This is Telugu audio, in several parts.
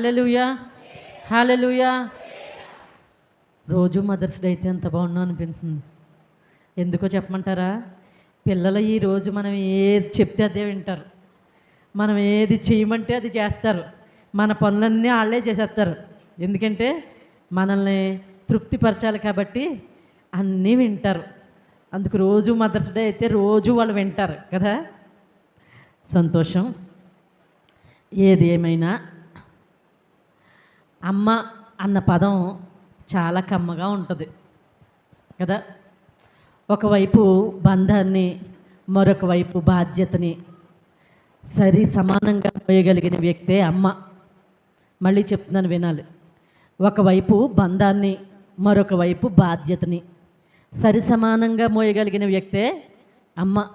హాలలుయా హాలలుయా రోజు మదర్స్ డే అయితే ఎంత బాగున్నా అనిపిస్తుంది ఎందుకో చెప్పమంటారా? పిల్లలు ఈ రోజు మనం ఏది చెప్తే అదే వింటారు. మనం ఏది చేయమంటే అది చేస్తారు. మన పనులన్నీ వాళ్ళే చేసేస్తారు. ఎందుకంటే మనల్ని తృప్తిపరచాలి కాబట్టి అన్నీ వింటారు. అందుకు రోజు మదర్స్ డే అయితే రోజు వాళ్ళు వింటారు కదా? సంతోషం. ఏది ఏమైనా అమ్మ అన్న పదం చాలా కమ్మగా ఉంటుంది. కదా? ఒకవైపు బంధాన్ని మరొక వైపు బాధ్యతని సరి సమానంగా మోయగలిగిన వ్యక్తే అమ్మ. మళ్ళీ చెప్తున్నాను వినాలి. ఒకవైపు బంధాన్ని మరొక వైపు బాధ్యతని సరి సమానంగా మోయగలిగిన వ్యక్తే అమ్మ.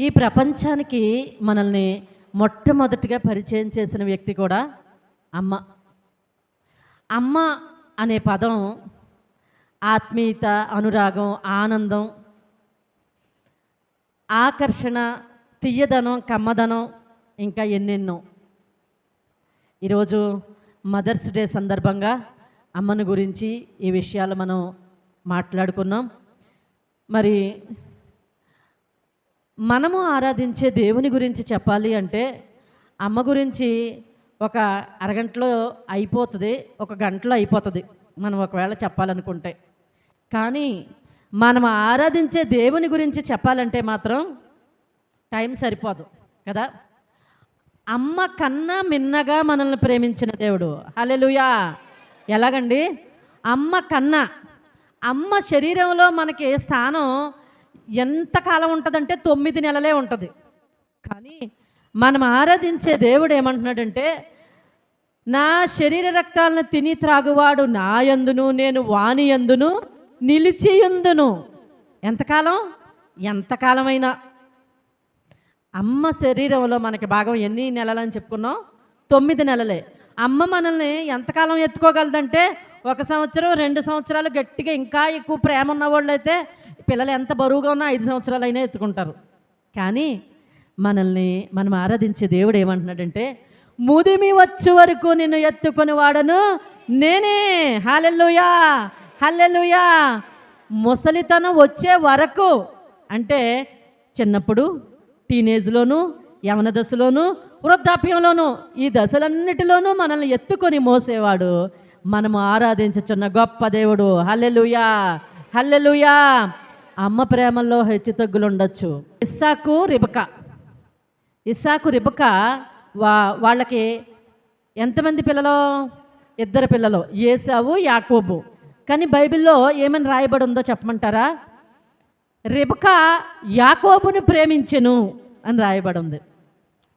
ఈ ప్రపంచానికి మనల్ని మొట్టమొదటిగా పరిచయం చేసిన వ్యక్తి కూడా అమ్మ. అమ్మ అనే పదం ఆత్మీయత అనురాగం ఆనందం ఆకర్షణ తీయదనం కమ్మదనం ఇంకా ఎన్నెన్నో. ఈరోజు మదర్స్ డే సందర్భంగా అమ్మను గురించి ఈ విషయాలు మనం మాట్లాడుకున్నాం. మరి మనము ఆరాధించే దేవుని గురించి చెప్పాలి అంటే అమ్మ గురించి ఒక అరగంటలో అయిపోతుంది ఒక గంటలో అయిపోతుంది. మనం ఒకవేళ చెప్పాలనుకుంటే. కానీ మనం ఆరాధించే దేవుని గురించి చెప్పాలంటే మాత్రం టైం సరిపోదు కదా? అమ్మ కన్నా మిన్నగా మనల్ని ప్రేమించిన దేవుడు. హలెలుయా ఎలాగండి? అమ్మ కన్నా అమ్మ శరీరంలో మనకి స్థానం ఎంతకాలం ఉంటుందంటే తొమ్మిది నెలలే ఉంటుంది. కానీ మనం ఆరాధించే దేవుడు ఏమంటున్నాడంటే నా శరీర రక్తాలను తిని త్రాగువాడు నా యందును నేను వాని యందును నిలిచియుందును. ఎంతకాలం? ఎంతకాలమైనా. అమ్మ శరీరంలో మనకి భాగం ఎన్ని నెలలని చెప్పుకున్నాం? తొమ్మిది నెలలే. అమ్మ మనల్ని ఎంతకాలం ఎత్తుకోగలదంటే ఒక సంవత్సరం రెండు సంవత్సరాలు గట్టిగా ఇంకా ఎక్కువ ప్రేమ ఉన్న వాళ్ళు అయితే పిల్లలు ఎంత బరువుగా ఉన్నా ఐదు సంవత్సరాలు అయినా ఎత్తుకుంటారు. కానీ మనల్ని మనం ఆరాధించే దేవుడు ఏమంటున్నాడంటే ముదిమి వచ్చు వరకు నిన్ను ఎత్తుకొని వాడను నేనే. హల్లెలూయా హల్లెలూయా. ముసలితనం వచ్చే వరకు అంటే చిన్నప్పుడు టీనేజ్లోను యవన దశలోను వృద్ధాప్యంలోను ఈ దశలన్నిటిలోనూ మనల్ని ఎత్తుకొని మోసేవాడు. మనము ఆరాధించుచున్న గొప్ప దేవుడు. Hallelujah hallelujah. అమ్మ ప్రేమల్లో హెచ్చుతగ్గులు ఉండొచ్చు ఇస్సాకు రిబక. ఇస్సాకు రిబక వా వాళ్ళకి ఎంతమంది పిల్లలు? ఇద్దరు పిల్లలు ఏసావు యాకోబు. కానీ బైబిల్లో ఏమని రాయబడి ఉందో చెప్పమంటారా? రిబక యాకోబుని ప్రేమించెను అని రాయబడి ఉంది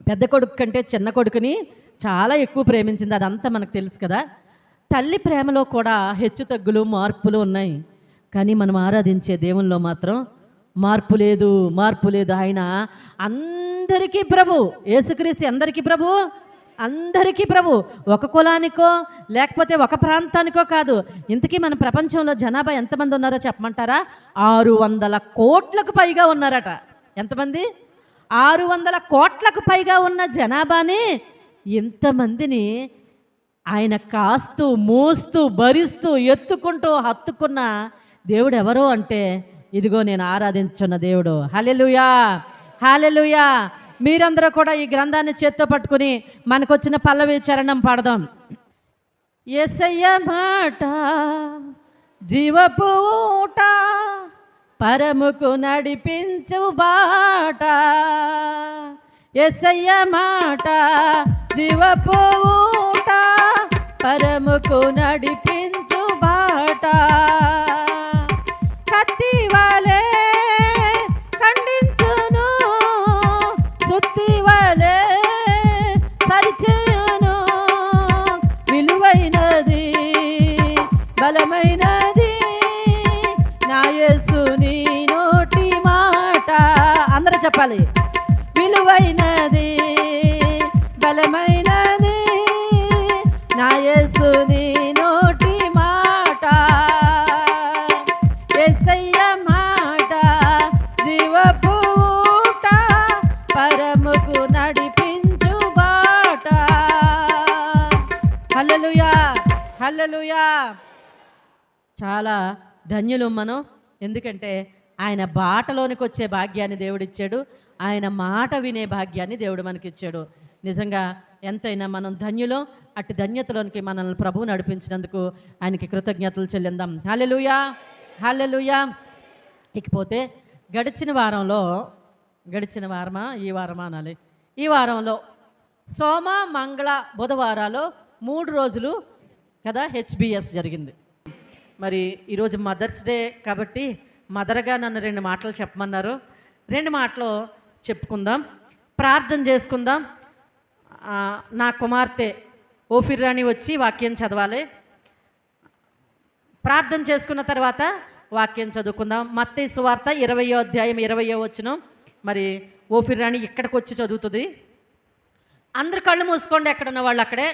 పెద్ద కొడుకు కంటే చిన్న కొడుకుని చాలా ఎక్కువ ప్రేమించింది అదంతా మనకు తెలుసు కదా. తల్లి ప్రేమలో కూడా హెచ్చు తగ్గులు మార్పులు ఉన్నాయి. కానీ మనం ఆరాధించే దేవుల్లో మాత్రం మార్పు లేదు మార్పు లేదు. ఆయన అందరికీ ప్రభు. యేసుక్రీస్తు అందరికీ ప్రభు. అందరికీ ప్రభు. ఒక కులానికో లేకపోతే ఒక ప్రాంతానికో కాదు. ఇంతకీ మన ప్రపంచంలో జనాభా ఎంతమంది ఉన్నారో చెప్పమంటారా? ఆరు వందల కోట్లకు పైగా ఉన్నారట. ఎంతమంది? ఆరు వందల కోట్లకు పైగా ఉన్న జనాభాని ఇంతమందిని ఆయన కాస్తూ మోస్తూ భరిస్తూ ఎత్తుకుంటూ హత్తుకున్న దేవుడు ఎవరో అంటే ఇదిగో నేను ఆరాధించున్న దేవుడు. Hallelujah hallelujah. మీరందరూ కూడా ఈ గ్రంథాన్ని చేత్తో పట్టుకుని మనకొచ్చిన పల్లవి చరణం పాడదాం. ఎసయ్య మాట జీవపూట పరముకు నడిపించు బాట. ఎసయ్య మాట జీవపుట పరముకు నడిపించు చాలా ధన్యులు మనం. ఎందుకంటే ఆయన బాటలోనికి వచ్చే భాగ్యాన్ని దేవుడిచ్చాడు. ఆయన మాట వినే భాగ్యాన్ని దేవుడు మనకిచ్చాడు. నిజంగా ఎంతైనా మనం ధన్యులో. అట్టి ధన్యతలోనికి మనల్ని ప్రభువు నడిపించినందుకు ఆయనకి కృతజ్ఞతలు చెల్లిందాం. హల్లెలూయా! హల్లెలూయా! ఇకపోతే గడిచిన వారంలో గడిచిన వారమా? ఈ వారమా అనాలి. ఈ వారంలో సోమ మంగళ బుధవారాలు మూడు రోజులు కదా హెచ్బిఎస్ జరిగింది. మరి ఈరోజు మదర్స్ డే కాబట్టి మదర్గా నన్ను రెండు మాటలు చెప్పమన్నారు. రెండు మాటలు చెప్పుకుందాం. ప్రార్థన చేసుకుందాం. నా కుమార్తె ఓఫిర్ రాణి వచ్చి వాక్యం చదవాలి. ప్రార్థన చేసుకున్న తర్వాత వాక్యం చదువుకుందాం. మత్తే సువార్త ఇరవయో అధ్యాయం ఇరవయో వచ్చిన మరి ఓఫిర్ రాణి ఇక్కడికి వచ్చి చదువుతుంది. అందరు కళ్ళు మూసుకోండి ఎక్కడున్న వాళ్ళు అక్కడే.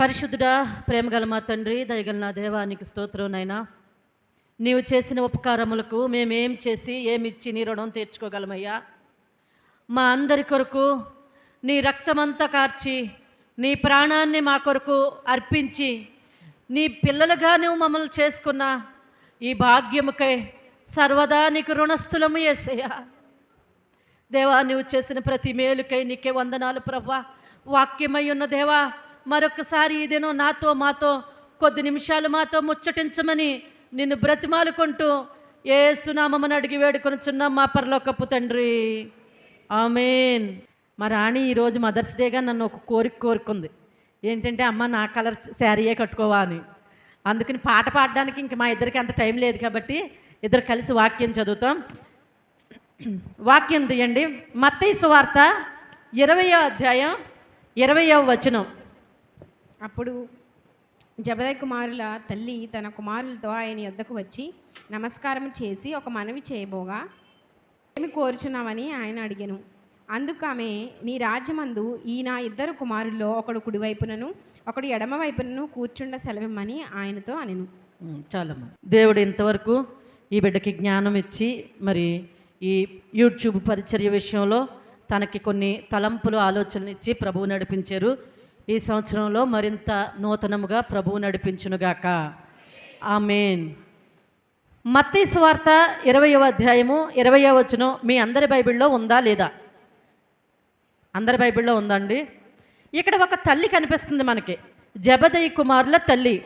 పరిశుద్ధుడా ప్రేమగల మా తండ్రి దయగల నా దేవానికి స్తోత్రంనైనా నీవు చేసిన ఉపకారములకు మేమేం చేసి ఏమిచ్చి నీ రుణం తీర్చుకోగలమయ్యా? మా అందరి కొరకు నీ రక్తమంతా కార్చి నీ ప్రాణాన్ని మా కొరకు అర్పించి నీ పిల్లలుగా నువ్వు మమ్మల్ని చేసుకున్న ఈ భాగ్యముకై సర్వదా నీకు రుణస్థులము ఏసయ్యా. దేవా నువ్వు చేసిన ప్రతి మేలుకై నీకే వందనాలు ప్రభా. వాక్యమై ఉన్న దేవా మరొకసారి ఈ దినం నాతో మాతో కొద్ది నిమిషాలు మాతో ముచ్చటించమని నిన్ను బ్రతిమాలుకుంటూ ఏ సునామని అడిగి వేడుకొనుచున్నాం మా పరలోకపు తండ్రి. ఆమెన్. మా రాణి ఈరోజు మదర్స్ డేగా నన్ను ఒక కోరిక కోరుకుంది. ఏంటంటే అమ్మ నా కలర్ శారీయే కట్టుకోవా అని. అందుకని పాట పాడడానికి ఇంక మా ఇద్దరికి అంత టైం లేదు కాబట్టి ఇద్దరు కలిసి వాక్యం చదువుతాం. వాక్యం తీయండి. మత్తయి సువార్త ఇరవయో అధ్యాయం ఇరవయో వచనం. అప్పుడు జబదయ్ కుమారుల తల్లి తన కుమారులతో ఆయన యొద్దకు వచ్చి నమస్కారం చేసి ఒక మనవి చేయబోగా? ఏమి కోరుచున్నామని ఆయన అడిగాను. అందుకు ఆమె నీ రాజ్యమందు ఈ నా ఇద్దరు కుమారుల్లో ఒకడు కుడివైపునను ఒకడు ఎడమ వైపునను కూర్చుండ సెలవిమ్మని ఆయనతో అనెను. చాలమ్మ. దేవుడు ఇంతవరకు ఈ బిడ్డకి జ్ఞానం ఇచ్చి మరి ఈ యూట్యూబ్ పరిచర్య విషయంలో తనకి కొన్ని తలంపులు ఆలోచనలు ఇచ్చి ప్రభువు నడిపించారు. ఈ సంవత్సరంలో మరింత నూతనముగా ప్రభువు నడిపించునుగాక. ఆమెన్. మత్తయి సువార్త ఇరవయో అధ్యాయము ఇరవయో వచనం మీ అందరి బైబిల్లో ఉందా లేదా? అందరి బైబిల్లో ఉందండి ఇక్కడ ఒక తల్లి కనిపిస్తుంది మనకి. జబదయ్య కుమారుల తల్లి.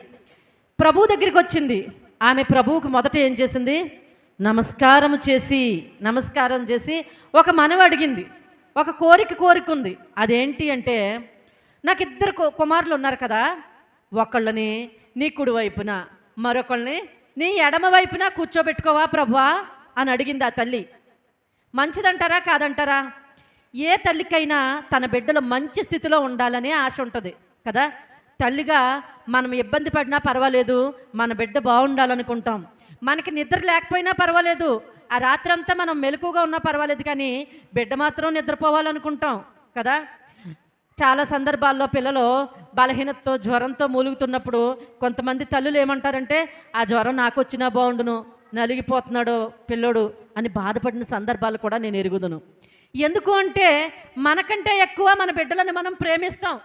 ప్రభు దగ్గరికి వచ్చింది. ఆమె ప్రభువుకు మొదట ఏం చేసింది? నమస్కారం చేసి నమస్కారం చేసి ఒక మనవి అడిగింది. ఒక కోరిక కోరిక ఉంది అదేంటి అంటే నాకు ఇద్దరు కు- కుమారులు ఉన్నారు కదా. ఒకళ్ళని నీ కుడి వైపున మరొకళ్ళని నీ ఎడమ వైపున కూర్చోబెట్టుకోవా ప్రభువా? అని అడిగింది ఆ తల్లి. మంచిదంటారా కాదంటారా? ఏ తల్లికైనా తన బిడ్డలు మంచి స్థితిలో ఉండాలనే ఆశ ఉంటుంది కదా. తల్లిగా మనం ఇబ్బంది పడినా పర్వాలేదు మన బిడ్డ బాగుండాలనుకుంటాం. మనకి నిద్ర లేకపోయినా పర్వాలేదు ఆ రాత్రంతా మనం మెలకుగా ఉన్నా పర్వాలేదు కానీ బిడ్డ మాత్రం నిద్రపోవాలనుకుంటాం కదా. చాలా సందర్భాల్లో పిల్లలు బలహీనతతో జ్వరంతో మూలుగుతున్నప్పుడు కొంతమంది తల్లులు ఏమంటారంటే ఆ జ్వరం నాకు వచ్చినా బాగుండును నలిగిపోతున్నాడు పిల్లోడు అని బాధపడిన సందర్భాలు కూడా నేను ఎరుగుదును. ఎందుకు అంటే మనకంటే ఎక్కువ మన బిడ్డలను మనం ప్రేమిస్తాం.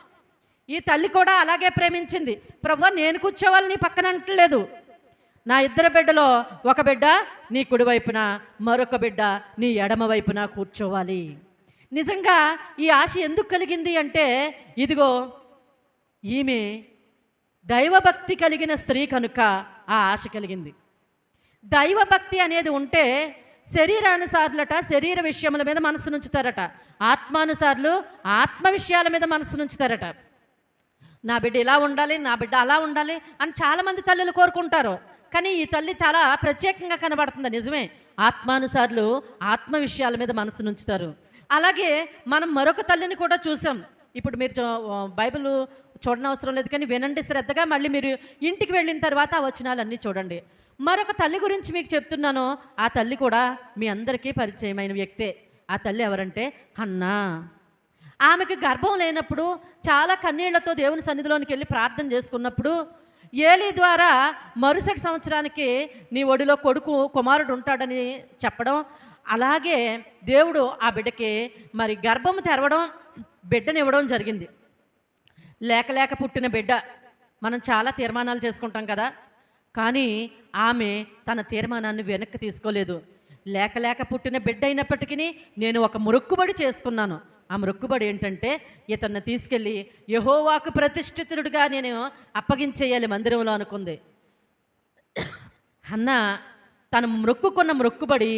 ఈ తల్లి కూడా అలాగే ప్రేమించింది. ప్రభు నేను కూర్చోవాలి నీ పక్కన అంటలేదు. నా ఇద్దరు బిడ్డలో ఒక బిడ్డ నీ కుడివైపున మరొక బిడ్డ నీ ఎడమ వైపున కూర్చోవాలి. నిజంగా ఈ ఆశ ఎందుకు కలిగింది అంటే ఇదిగో ఈమె దైవభక్తి కలిగిన స్త్రీ కనుక ఆ ఆశ కలిగింది. దైవభక్తి అనేది ఉంటే శరీరానుసారులట శరీర విషయముల మీద మనసు నుంచుతారట. ఆత్మానుసారులు ఆత్మ విషయాల మీద మనసు నుంచుతారట. నా బిడ్డ ఇలా ఉండాలి నా బిడ్డ అలా ఉండాలి అని చాలామంది తల్లులు కోరుకుంటారు. కానీ ఈ తల్లి చాలా ప్రత్యేకంగా కనబడుతుంది నిజమే. ఆత్మానుసారులు ఆత్మ విషయాల మీద మనసు నుంచుతారు. అలాగే మనం మరొక తల్లిని కూడా చూసాం. ఇప్పుడు మీరు చూ- బైబిల్ చూడనవసరం లేదు కానీ వినండి శ్రద్ధగా మళ్ళీ మీరు ఇంటికి వెళ్ళిన తర్వాత ఆ వచనాలన్నీ చూడండి. మరొక తల్లి గురించి మీకు చెప్తున్నాను. ఆ తల్లి కూడా మీ అందరికీ పరిచయమైన వ్యక్తే. ఆ తల్లి ఎవరంటే అన్నా ఆమెకి గర్భం లేనప్పుడు చాలా కన్నీళ్ళతో దేవుని సన్నిధిలోనికి వెళ్ళి ప్రార్థన చేసుకున్నప్పుడు ఏలి ద్వారా మరుసటి సంవత్సరానికి నీ ఒడిలో కొడుకు కుమారుడు ఉంటాడని చెప్పడం అలాగే దేవుడు ఆ బిడ్డకి మరి గర్భం తెరవడం బిడ్డనివ్వడం జరిగింది. లేక లేక పుట్టిన బిడ్డ. మనం చాలా తీర్మానాలు చేసుకుంటాం కదా. కానీ ఆమె తన తీర్మానాన్ని వెనక్కి తీసుకోలేదు. లేక లేక పుట్టిన బిడ్డ అయినప్పటికీ నేను ఒక మొరుక్కుబడి చేసుకున్నాను. ఆ మొక్కుబడి ఏంటంటే ఇతన్ని తీసుకెళ్ళి యహోవాకు ప్రతిష్ఠితుడిగా నేను అప్పగించేయాలి మందిరంలో అనుకుంది. అన్న తను మొక్కుకున్న మొక్కుబడి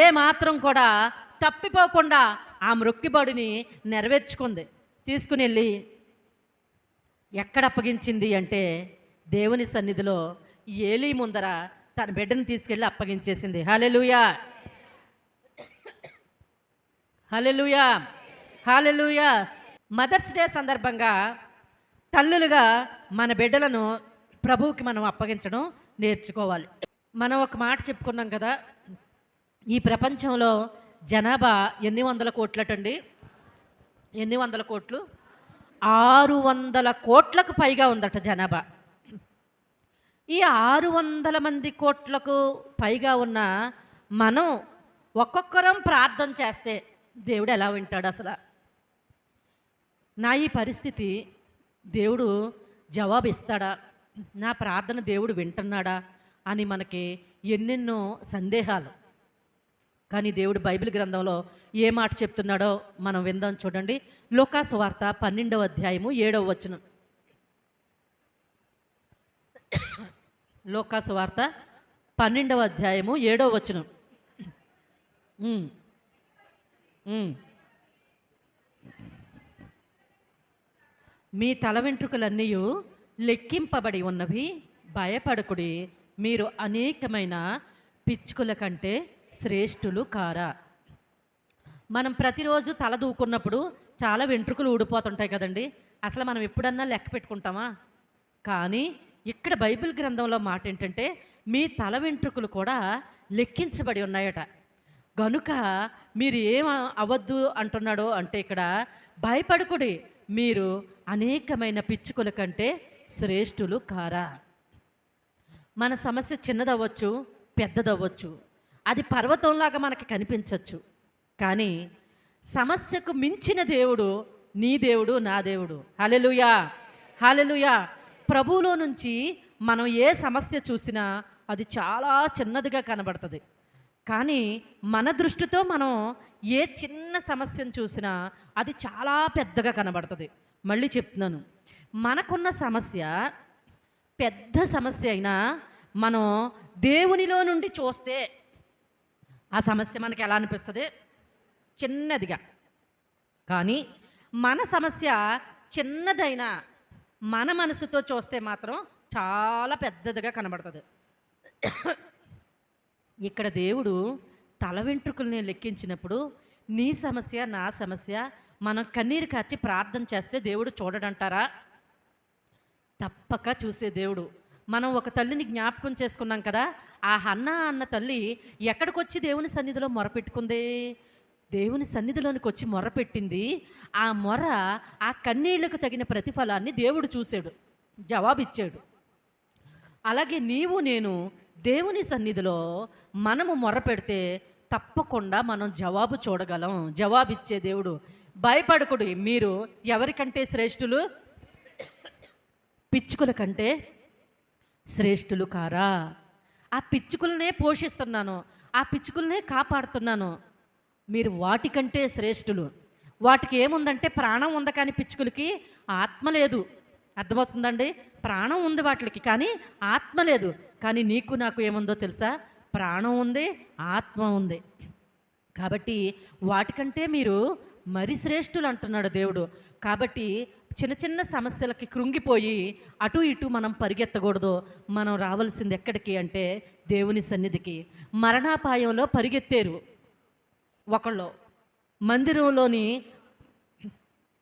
ఏ మాత్రం కూడా తప్పిపోకుండా ఆ మొక్కుబడిని నెరవేర్చుకుంది. తీసుకుని వెళ్ళి ఎక్కడ అప్పగించింది అంటే దేవుని సన్నిధిలో ఏలీ ముందర తన బిడ్డను తీసుకెళ్ళి అప్పగించేసింది. Hallelujah hallelujah hallelujah mother's day సందర్భంగా తల్లులుగా మన బిడ్డలను ప్రభువుకి మనం అప్పగించడం నేర్చుకోవాలి. మనం ఒక మాట చెప్పుకున్నాం కదా ఈ ప్రపంచంలో జనాభా ఎన్ని వందల కోట్లటండి? ఎన్ని వందల కోట్లు? ఆరు వందల కోట్లకు పైగా ఉందట జనాభా. ఈ ఆరు వందల మంది కోట్లకు పైగా ఉన్న మనం ఒక్కొక్కరం ప్రార్థన చేస్తే దేవుడు ఎలా వింటాడు అసలు? నా ఈ పరిస్థితి దేవుడు జవాబు ఇస్తాడా నా ప్రార్థన దేవుడు వింటున్నాడా? అని మనకి ఎన్నెన్నో సందేహాలు. కానీ దేవుడు బైబిల్ గ్రంథంలో ఏ మాట చెప్తున్నాడో మనం విందాం చూడండి. లోకాసు వార్త పన్నెండవ అధ్యాయము ఏడవ వచనం. లోకాసు వార్త పన్నెండవ అధ్యాయము ఏడవ వచనం. మీ తల వెంట్రుకలన్నీ లెక్కింపబడి ఉన్నవి భయపడకుడి. మీరు అనేకమైన పిచ్చుకల కంటే శ్రేష్ఠులు కారా? మనం ప్రతిరోజు తల దూకున్నప్పుడు చాలా వెంట్రుకలు ఊడిపోతుంటాయి కదండి. అసలు మనం ఎప్పుడన్నా లెక్క పెట్టుకుంటామా? కానీ ఇక్కడ బైబిల్ గ్రంథంలో మాట ఏంటంటే మీ తల వెంట్రుకలు కూడా లెక్కించబడి ఉన్నాయట. గనుక మీరు ఏం అవ్వద్దు అంటున్నాడో అంటే ఇక్కడ భయపడకుడి. మీరు అనేకమైన పిచ్చుకల కంటే శ్రేష్ఠులు కారా? మన సమస్య చిన్నదవ్వచ్చు పెద్దదవ్వచ్చు. అది పర్వతంలాగా మనకి కనిపించవచ్చు కానీ సమస్యకు మించిన దేవుడు నీ దేవుడు నా దేవుడు. హలెలుయా హలెలుయా ప్రభువులో నుంచి మనం ఏ సమస్య చూసినా అది చాలా చిన్నదిగా కనబడుతుంది. కానీ మన దృష్టితో మనం ఏ చిన్న సమస్యను చూసినా అది చాలా పెద్దగా కనబడుతుంది. మళ్ళీ చెప్తున్నాను. మనకున్న సమస్య పెద్ద సమస్య అయినా మనం దేవునిలో నుండి చూస్తే ఆ సమస్య మనకి ఎలా అనిపిస్తుంది? చిన్నదిగా. కానీ మన సమస్య చిన్నదైనా మన మనసుతో చూస్తే మాత్రం చాలా పెద్దదిగా కనబడుతుంది. ఇక్కడ దేవుడు తల వెంట్రుకల్ని లెక్కించినప్పుడు నీ సమస్య నా సమస్య మనం కన్నీరు కార్చి ప్రార్థన చేస్తే దేవుడు చూడడంటారా? తప్పక చూసే దేవుడు. మనం ఒక తల్లిని జ్ఞాపకం చేసుకున్నాం కదా ఆ హన్న అన్న తల్లి ఎక్కడికొచ్చి దేవుని సన్నిధిలో మొరపెట్టుకుంది దేవుని సన్నిధిలోనికి వచ్చి మొరపెట్టింది ఆ మొర ఆ కన్నీళ్ళకు తగిన ప్రతిఫలాన్ని దేవుడు చూశాడు. జవాబిచ్చాడు. అలాగే నీవు నేను దేవుని సన్నిధిలో మనము మొరపెడితే తప్పకుండా మనం జవాబు చూడగలం. జవాబిచ్చే దేవుడు. భయపడకుడు. మీరు ఎవరికంటే శ్రేష్ఠులు? పిచ్చుకల కంటే శ్రేష్ఠులు కారా? ఆ పిచ్చుకులనే పోషిస్తున్నాను ఆ పిచ్చుకులనే కాపాడుతున్నాను. మీరు వాటికంటే శ్రేష్ఠులు. వాటికి ఏముందంటే ప్రాణం ఉంది కానీ పిచ్చుకులకి ఆత్మ లేదు. అర్థమవుతుందండి? ప్రాణం ఉంది వాటికి కానీ ఆత్మ లేదు. కానీ నీకు నాకు ఏముందో తెలుసా? ప్రాణం ఉంది ఆత్మ ఉంది. కాబట్టి వాటికంటే మీరు మరి శ్రేష్ఠులు అంటున్నాడు దేవుడు. కాబట్టి చిన్న చిన్న సమస్యలకి కృంగిపోయి అటు ఇటు మనం పరిగెత్తకూడదు. మనం రావాల్సింది ఎక్కడికి అంటే దేవుని సన్నిధికి. మరణాపాయంలో పరిగెత్తారు ఒకళ్ళు. మందిరంలోని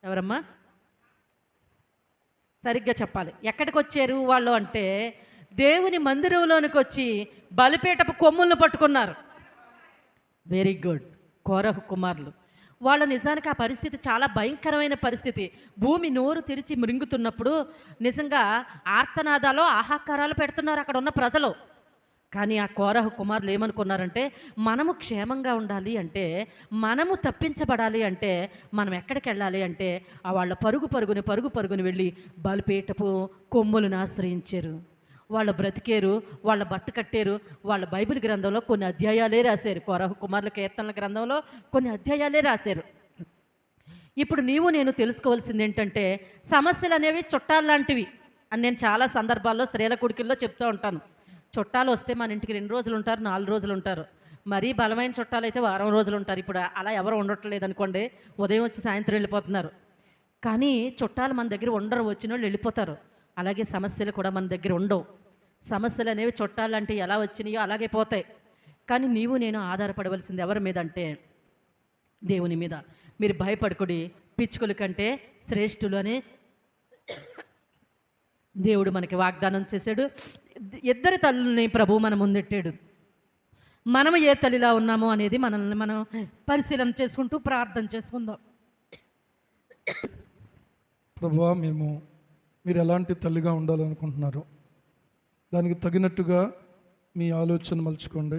ఎవరమ్మా? సరిగ్గా చెప్పాలి. ఎక్కడికి వచ్చారు వాళ్ళు అంటే దేవుని మందిరంలోనికి వచ్చి బలిపీటపు కొమ్ములను పట్టుకున్నారు. Very good. కోరహు కుమారులు. వాళ్ళ నిజానికి ఆ పరిస్థితి చాలా భయంకరమైన పరిస్థితి. భూమి నోరు తెరిచి మృంగుతున్నప్పుడు నిజంగా ఆర్తనాదాలో ఆహాకారాలు పెడుతున్నారు అక్కడ ఉన్న ప్రజలు. కానీ ఆ కోరహ కుమారులు ఏమనుకున్నారంటే మనము క్షేమంగా ఉండాలి అంటే మనము తప్పించబడాలి అంటే మనం ఎక్కడికి వెళ్ళాలి అంటే ఆ వాళ్ళ పరుగు పరుగుని పరుగు పరుగుని వెళ్ళి బలిపేటపు కొమ్ములను ఆశ్రయించారు. వాళ్ళు బ్రతికేరు వాళ్ళ బట్ట కట్టారు వాళ్ళ బైబిల్ గ్రంథంలో కొన్ని అధ్యాయాలే రాశారు. కోరహ కుమారుల కీర్తనల గ్రంథంలో కొన్ని అధ్యాయాలే రాశారు. ఇప్పుడు నీవు నేను తెలుసుకోవాల్సింది ఏంటంటే సమస్యలు అనేవి చుట్టాలు లాంటివి అని నేను చాలా సందర్భాల్లో స్త్రీల కొడుకుల్లో చెప్తూ ఉంటాను. చుట్టాలు వస్తే మన ఇంటికి రెండు రోజులు ఉంటారు నాలుగు రోజులు ఉంటారు. మరీ బలమైన చుట్టాలు అయితే వారం రోజులు ఉంటారు. ఇప్పుడు అలా ఎవరు ఉండట్లేదు అనుకోండి ఉదయం వచ్చి సాయంత్రం వెళ్ళిపోతున్నారు. కానీ చుట్టాలు మన దగ్గర ఉండరు వచ్చిన వాళ్ళు వెళ్ళిపోతారు. అలాగే సమస్యలు కూడా మన దగ్గర ఉండవు. సమస్యలు అనేవి చుట్టాలంటే ఎలా వచ్చినాయో అలాగే పోతాయి. కానీ నీవు నేను ఆధారపడవలసింది ఎవరి మీద అంటే దేవుని మీద. మీరు భయపడకుడి. పిచ్చుకల కంటే శ్రేష్ఠులు అని దేవుడు మనకి వాగ్దానం చేశాడు. ఇద్దరి తల్లుల్ని ప్రభు మన ముందెట్టాడు. మనము ఏ తల్లిలా ఉన్నామో అనేది మనల్ని మనం పరిశీలన చేసుకుంటూ ప్రార్థన చేసుకుందాం. ప్రభువా మేము మీరు ఎలాంటి తల్లిగా ఉండాలనుకుంటున్నారు దానికి తగినట్టుగా మీ ఆలోచన మలుచుకోండి.